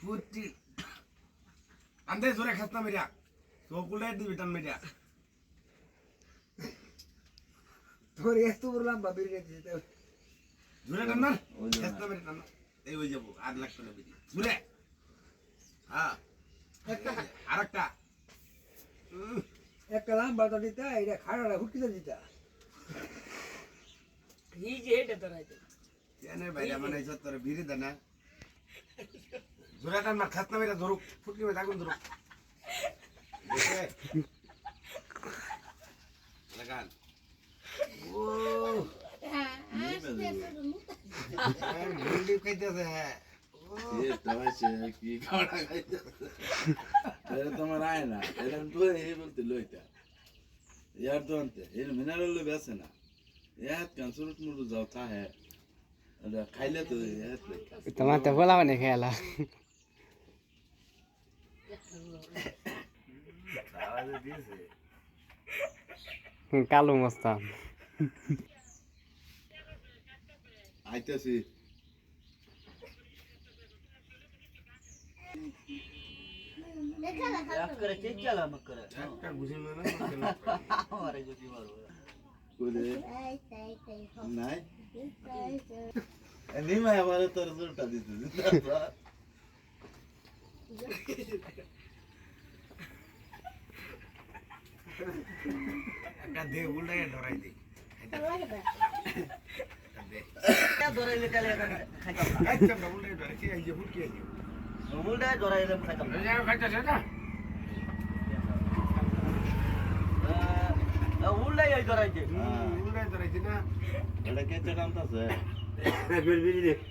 পুটি আন্দে জোরে খাস না মেরিয়া। চকুলে দিবি টান মেরিয়া। তোর এত বললাম বাবির জোরে টান না। খাস না মেরিয়া টান। এই ওই যাব আর লাগতো না বেরি জোরে। হ্যাঁ আরেকটা। উম, একটা লাম্বাটা দিতা এটা খাড়াটা হুটকিতে দিতা এই যে এটা ধরাইতে কেনে বাইরে মানে এই তোর বিড়ি দে না জোরে টান মার খাস না মেরিয়া ধরুক ফুটকি মে থাকুন ধরুক দেখে লাগান ও ভিন্ডি খাইতেছে হ্যাঁ ও এটা হয়েছে কি খাওয়া খাইতেছে এটা তোমার আয় না এটা তো এই বলতে লইতা ইয়ার তো আনতে এর মিনারেল লই বেছে না ইয়াত ক্যান্সার মুরু যাও তা হে এটা খাইলে তো তোমার তো বলা মানে খেলা কালো মস্তান আইতাছি করে চেক করে মেরে আমারে গুছি করে নাই নিমা আমার তোর জোরটা দিতে একটা দে উল্টাই ধরাই দে একটা দে ধরাইলে কালে খাইতাম আচ্ছা উল্টাই কি ফুটকি ধরাইলে খাইতাম না উল্টাই ধরাইছে। উল্টাই ধরাইছে না? এটা কে দে